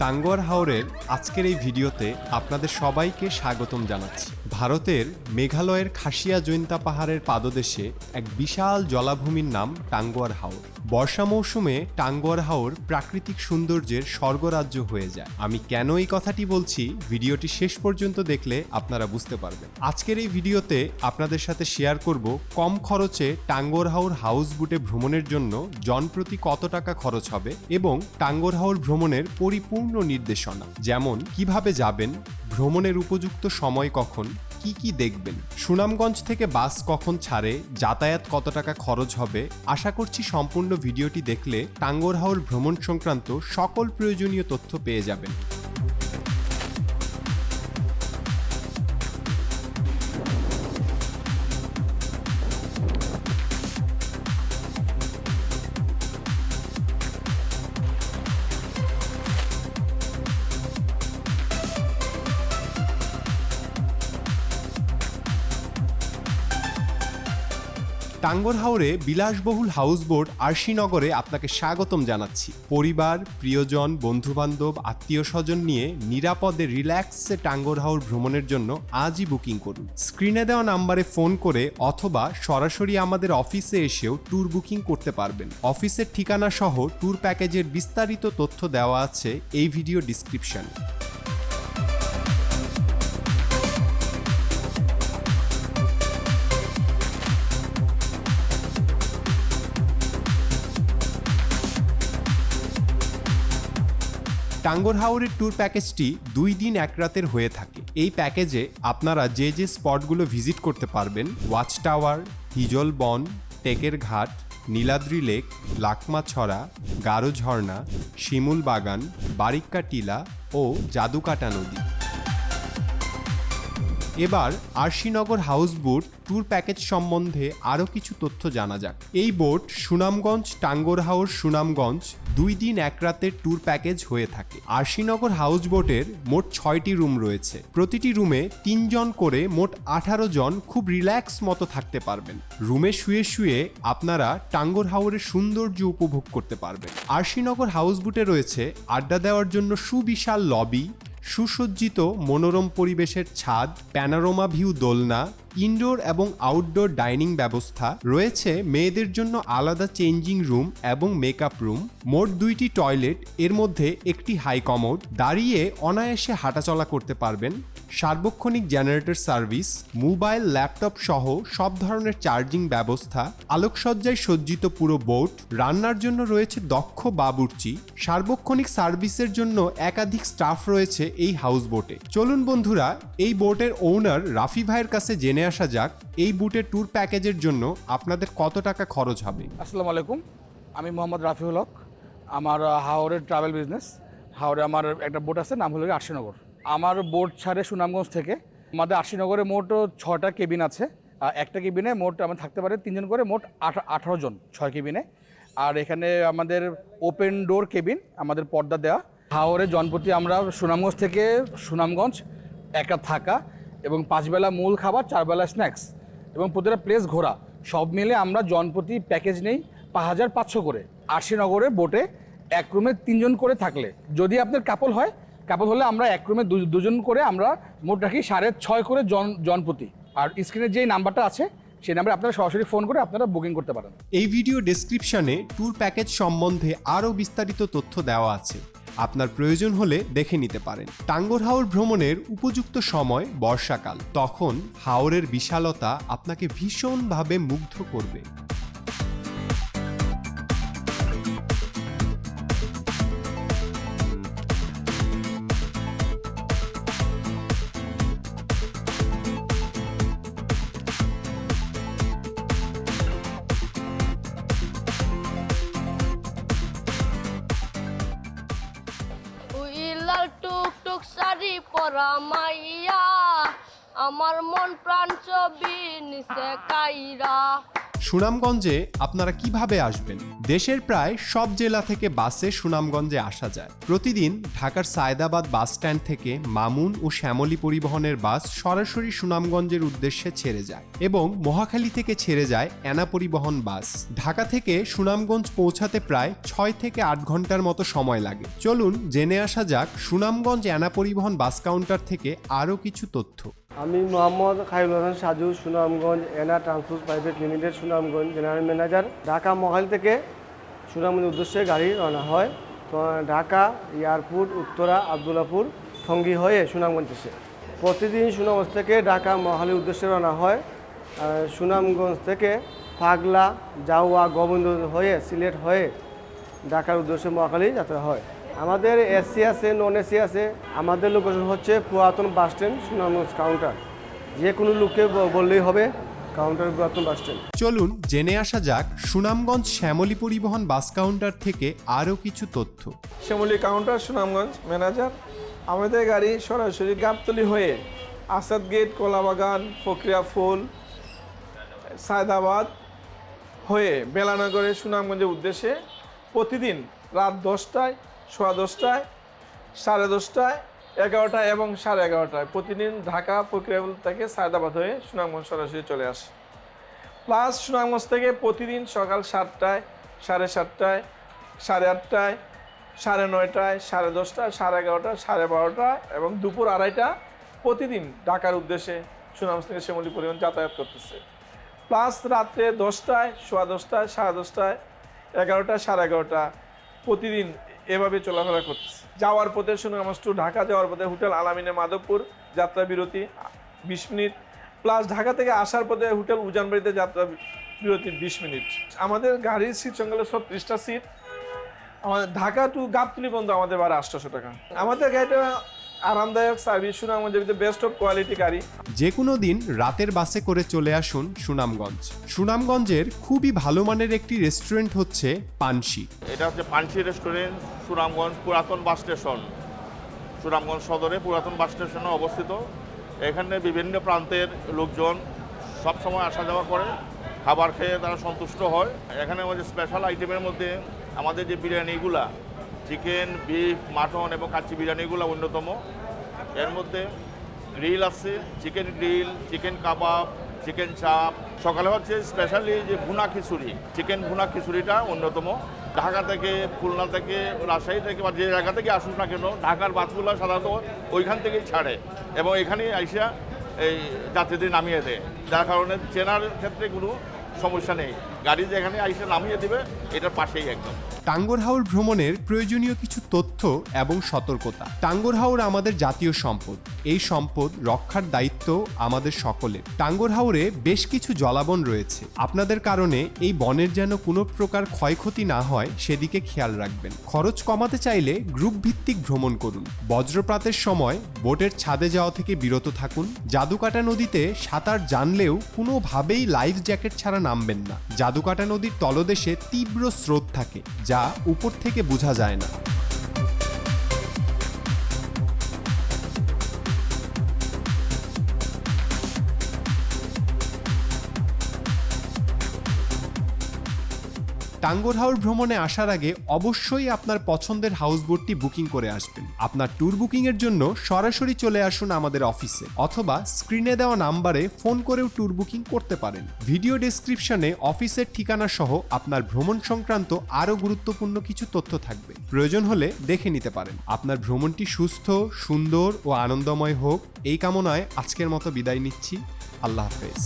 টাঙ্গুয়ার হাওরের আজকের এই ভিডিওতে আপনাদের সবাইকে স্বাগতম জানাচ্ছি। ভারতের মেঘালয়ের খাসিয়া জৈন্তা পাহাড়ের পাদদেশে এক বিশাল জলাভূমির নাম টাঙ্গুয়ার হাওর। বর্ষা মৌসুমে টাঙ্গুয়ার হাওর প্রাকৃতিক সৌন্দর্যের স্বর্গরাজ্য হয়ে যায়। আমি কেন এই কথাটি বলছি ভিডিওটি শেষ পর্যন্ত দেখলে আপনারা বুঝতে পারবেন। আজকের এই ভিডিওতে আপনাদের সাথে শেয়ার করব কম খরচে টাঙ্গর হাওর হাউস বুটে ভ্রমণের জন্য জনপ্রতি কত টাকা খরচ হবে এবং টাঙ্গর হাওর ভ্রমণের পরিপূর্ণ নির্দেশনা, যেমন কীভাবে যাবেন, ভ্রমণের উপযুক্ত সময় কখন কি কি দেখবেন? সুনামগঞ্জ থেকে বাস কখন ছাড়ে? যাতায়াত কত টাকা খরচ হবে? আশা করছি সম্পূর্ণ ভিডিওটি দেখলে টাঙ্গর হাউল ভ্রমণ সংক্রান্ত সকল প্রয়োজনীয় তথ্য পেয়ে যাবেন। টাঙ্গর হাওরে বিলাসবহুল হাউসবোট আরশিনগরে আপনাকে স্বাগতম জানাচ্ছি। পরিবার, প্রিয়জন, বন্ধুবান্ধব আত্মীয় স্বজন নিয়ে নিরাপদে রিল্যাক্সে টাঙ্গর হাওর ভ্রমণের জন্য আজই বুকিং করুন। স্ক্রিনে দেওয়া নাম্বারে ফোন করে অথবা সরাসরি আমাদের অফিসে এসেও ট্যুর বুকিং করতে পারবেন। অফিসের ঠিকানা সহ ট্যুর প্যাকেজের বিস্তারিত তথ্য দেওয়া আছে এই ভিডিও ডিসক্রিপশনে। টাঙ্গর হাওরের ট্যুর প্যাকেজটি দুই দিন এক রাতের হয়ে থাকে। এই প্যাকেজে আপনারা যে যে স্পটগুলো ভিজিট করতে পারবেন ওয়াচ টাওয়ার হিজল বন, টেকের ঘাট, নীলাদ্রি লেক লাকমা ছড়া, গারো ঝর্ণা, শিমুল বাগান, বারিক্কা টিলা ও জাদুকাটা নদী। এবার Arshinagar house boat tour package সম্বন্ধে আরও কিছু তথ্য জানা যাক। এই বোট সুনামগঞ্জ, টাঙ্গর হাওর, সুনামগঞ্জ দুই দিন এক রাতের ট্যুর প্যাকেজ হয়ে থাকে। আরশিনগর হাউস বোটের মোট ছয়টি রুম রয়েছে। প্রতিটি রুমে তিনজন করে মোট আঠারো জন খুব রিল্যাক্স মতো থাকতে পারবেন। রুমে শুয়ে শুয়ে আপনারা টাঙ্গর হাওরের সৌন্দর্য উপভোগ করতে পারবেন। আরশিনগর হাউস বোটে রয়েছে আড্ডা দেওয়ার জন্য সুবিশাল লবি সুসজ্জিত মনোরম পরিবেশের ছাদ প্যানারোমা ভিউ দোলনা ইনডোর এবং আউটডোর ডাইনিং ব্যবস্থা, রয়েছে মেয়েদের জন্য আলাদা চেঞ্জিং রুম এবং মেকআপ রুম মোট দুইটি টয়লেট এর মধ্যে একটি হাই কমোড দাঁড়িয়ে অনায়াসে হাঁটাচলা করতে পারবেন। সার্বক্ষণিক জেনারেটর সার্ভিস, মোবাইল, ল্যাপটপ সহ সব ধরনের চার্জিং ব্যবস্থা, আলোকসজ্জায় সজ্জিত পুরো বোট, রান্নার জন্য রয়েছে দক্ষ বাবুর্চি, সার্বক্ষণিক সার্ভিসের জন্য একাধিক স্টাফ রয়েছে এই হাউস বোটে। চলুন বন্ধুরা, এই বোটের ওনার রাফি ভাইয়ের কাছে জেনে আসা যাক, এই বুটের ট্যুর প্যাকেজের জন্য আপনাদের কত টাকা খরচ হবে। আসসালামু আলাইকুম, আমি মোহাম্মদ রাফিউল হক, আমার হাওড়ের ট্রাভেল বিজনেস হাওড়ে আমার একটা বোট আছে, নাম হলো আশিনগর। আমার বোট ছাড়ে সুনামগঞ্জ থেকে। আমাদের আশিনগরে মোট ছটা কেবিন আছে। একটা কেবিনে মোট আমার থাকতে পারে তিনজন করে মোট আঠা- আঠারো জন ছয় কেবিনে। আর এখানে আমাদের ওপেন ডোর কেবিন আমাদের পর্দা দেওয়া হাওড়ে জনপ্রতি আমরা সুনামগঞ্জ থেকে সুনামগঞ্জ একা থাকা এবং পাঁচবেলা মূল খাবার, চারবেলা স্ন্যাক্স এবং প্রতিটা প্লেস ঘোরা। সব মিলে আমরা জনপ্রতি প্যাকেজ নেই পাঁচ হাজার পাঁচশো করে। আশিনগরে বোটে এক রুমে তিনজন করে থাকলে। যদি আপনার কাপল হয় কাপল হলে আমরা এক রুমে দুজন করে আমরা মোট রাখি সাড়ে ছয় করে জন জনপ্রতি। আর স্ক্রিনে যেই নাম্বারটা আছে, সেই নাম্বারে আপনারা সরাসরি ফোন করে আপনারা বুকিং করতে পারেন। এই ভিডিও ডেসক্রিপশনে ট্যুর প্যাকেজ সম্বন্ধে আরও বিস্তারিত তথ্য দেওয়া আছে। আপনার প্রয়োজন হলে দেখে নিতে পারেন। টাঙ্গর হাওর ভ্রমণের উপযুক্ত সময় বর্ষাকাল। তখন হাওরের বিশালতা আপনাকে ভীষণভাবে মুগ্ধ করবে। উইলাল টুক টুক শাড়ি পরা মাইয়া আমার মন প্রাণ ছবি নিচে কাইরা। সুনামগঞ্জে আপনারা কীভাবে আসবেন? দেশের প্রায় সব জেলা থেকে বাসে সুনামগঞ্জে আসা যায়। প্রতিদিন ঢাকার সায়দাবাদ বাস স্ট্যান্ড থেকে মামুন ও শ্যামলী পরিবহনের বাস সরাসরি সুনামগঞ্জের উদ্দেশ্যে ছেড়ে যায় এবং মহাখালী থেকে ছেড়ে যায় এনা পরিবহন বাস। ঢাকা থেকে সুনামগঞ্জ পৌঁছাতে প্রায় ছয় থেকে আট ঘণ্টার মতো সময় লাগে। চলুন জেনে আসা যাক সুনামগঞ্জ এনা পরিবহন বাস কাউন্টার থেকে আরও কিছু তথ্য। আমি Mohammad Khairul Hasan Saju, Sunamganj Ena transport private limited, Sunamganj general manager. Dhaka মহাল থেকে সুনামগঞ্জ উদ্দেশ্যে গাড়ি রওনা হয়। ঢাকা এয়ারপোর্ট, উত্তরা, আবদুল্লাপুর ঠঙ্গি হয়ে সুনামগঞ্জ এসে। প্রতিদিন সুনামগঞ্জ থেকে ঢাকা মহালির উদ্দেশ্যে রওনা হয়। সুনামগঞ্জ থেকে পাগলা জাউয়া গোবিন্দ হয়ে সিলেট হয়ে ঢাকার উদ্দেশ্যে মহাখালী যাত্রা হয়। আমাদের এসি আছে নন এসি আছে। আমাদের লোকেশন হচ্ছে পুরাতন বাস স্ট্যান্ড সুনামগঞ্জ কাউন্টার যে কোনো লোককে বললেই হবে কাউন্টার পুরাতন বাস স্ট্যান্ড চলুন জেনে আসা যাক সুনামগঞ্জ শ্যামলী পরিবহন বাস কাউন্টার থেকে আরও কিছু তথ্য। শ্যামলী কাউন্টার সুনামগঞ্জ ম্যানেজার আমাদের গাড়ি সরাসরি গাবতলি হয়ে আসাদ গেট কলাবাগান প্রক্রিয়া ফুল সায়দাবাদ হয়ে বেলানগরে সুনামগঞ্জের উদ্দেশ্যে প্রতিদিন রাত দশটায় সোয়া দশটায়, সাড়ে দশটায়, এগারোটায় এবং সাড়ে এগারোটায়। প্রতিদিন ঢাকা প্রক্রিয়া থেকে সায়দাবাদ হয়ে সুনামগঞ্জ সরাসরি চলে আসে। প্লাস সুনামগঞ্জ থেকে প্রতিদিন সকাল সাতটায়, সাড়ে সাতটায়, সাড়ে আটটায়, সাড়ে নয়টায়, সাড়ে দশটায়, সাড়ে এগারোটায়, সাড়ে বারোটায় এবং দুপুর আড়াইটা প্রতিদিন ঢাকার উদ্দেশ্যে সুনামগঞ্জ থেকে শ্যামলী পরিবহন যাতায়াত করতেছে। প্লাস রাত্রে দশটায়, সোয়া দশটায়, সাড়ে দশটায় এগারোটা সাড়ে এগারোটা প্রতিদিন এভাবে চলাফেরা করছে যাওয়ার পথে সুনামগঞ্জ টু ঢাকা যাওয়ার পথে হোটেল আলামিনে মাধবপুর, যাত্রা বিরতি, বিশ মিনিট। প্লাস ঢাকা থেকে আসার পথে হোটেল উজানবাড়িতে যাত্রা বিরতি, বিশ মিনিট। আমাদের গাড়ির সিট সংখ্যা হলো ছত্রিশটা সিট আমাদের ঢাকা টু গাবতলি পর্যন্ত আমাদের বাড়ে আটশোশো টাকা। আমাদের গাড়িটা আরামদায়ক সার্ভিস সুনামগঞ্জের ভিতরে বেস্ট অফ কোয়ালিটি গাড়ি। যে কোনো দিন রাতের বাসে করে চলে আসুন সুনামগঞ্জ। সুনামগঞ্জের খুবই ভালো মানের একটি রেস্টুরেন্ট হচ্ছে পানসি। এটা হচ্ছে পানসি রেস্টুরেন্ট সুনামগঞ্জ পুরাতন বাস স্টেশন। সুনামগঞ্জ সদরে পুরাতন বাস স্টেশনে অবস্থিত। এখানে বিভিন্ন প্রান্তের লোকজন সব সময় আসা যাওয়া করে খাবার খেয়ে তারা সন্তুষ্ট হয়। এখানে আমাদের স্পেশাল আইটেমের মধ্যে আমাদের যে বিরিয়ানিগুলা চিকেন বিফ মাটন এবং কাচ্চি বিরিয়ানিগুলো অন্যতম। এর মধ্যে গ্রিল আছে chicken grill chicken kebab chicken chaap সকালে হচ্ছে স্পেশালি যে ভুনা খিচুড়ি চিকেন ভুনা খিচুড়িটা অন্যতম। ঢাকা থেকে, খুলনা থেকে, রাজশাহী থেকে বা যে জায়গা থেকে আসুক না কেন, ঢাকার বাসগুলো সাধারণত ওইখান থেকেই ছাড়ে এবং এখানেই আইসা এই যাত্রীদের নামিয়ে দেয়। যার কারণে চেনার ক্ষেত্রে কোনো সমস্যা নেই। গাড়ি যেখানে আইসা নামিয়ে দেবে, এটার পাশেই একদম। টাঙ্গর হাওর ভ্রমণের প্রয়োজনীয় কিছু তথ্য এবং সতর্কতা। টাঙ্গর হাওর আমাদের জাতীয় সম্পদ। এই সম্পদ রক্ষার দায়িত্ব আমাদের সকলের। টাঙ্গর হাওরে বেশ কিছু জলাবন রয়েছে। আপনাদের কারণে এই বনের যেন কোনো প্রকার ক্ষয়ক্ষতি না হয়, সেদিকে খেয়াল রাখবেন। খরচ কমাতে চাইলে গ্রুপ ভিত্তিক ভ্রমণ করুন। বজ্রপাতের সময় বোটের ছাদে যাওয়া থেকে বিরত থাকুন। জাদুকাটা নদীতে সাঁতার জানলেও কোনোভাবেই লাইফ জ্যাকেট ছাড়া নামবেন না। জাদুকাটা নদীর তলদেশে তীব্র স্রোত থাকে যা উপর থেকে বোঝা যায় না। টাঙ্গর হাওর ভ্রমণে আসার আগে অবশ্যই আপনার পছন্দের হাউসবোটটি বুকিং করে আসবেন। আপনার ট্যুর বুকিংয়ের জন্য সরাসরি চলে আসুন আমাদের অফিসে অথবা স্ক্রিনে দেওয়া নাম্বারে ফোন করেও ট্যুর বুকিং করতে পারেন। ভিডিও ডেসক্রিপশনে অফিসের ঠিকানা সহ আপনার ভ্রমণ সংক্রান্ত আরও গুরুত্বপূর্ণ কিছু তথ্য থাকবে। প্রয়োজন হলে দেখে নিতে পারেন। আপনার ভ্রমণটি সুস্থ, সুন্দর ও আনন্দময় হোক। এই কামনায় আজকের মতো বিদায় নিচ্ছি। আল্লাহ হাফেজ।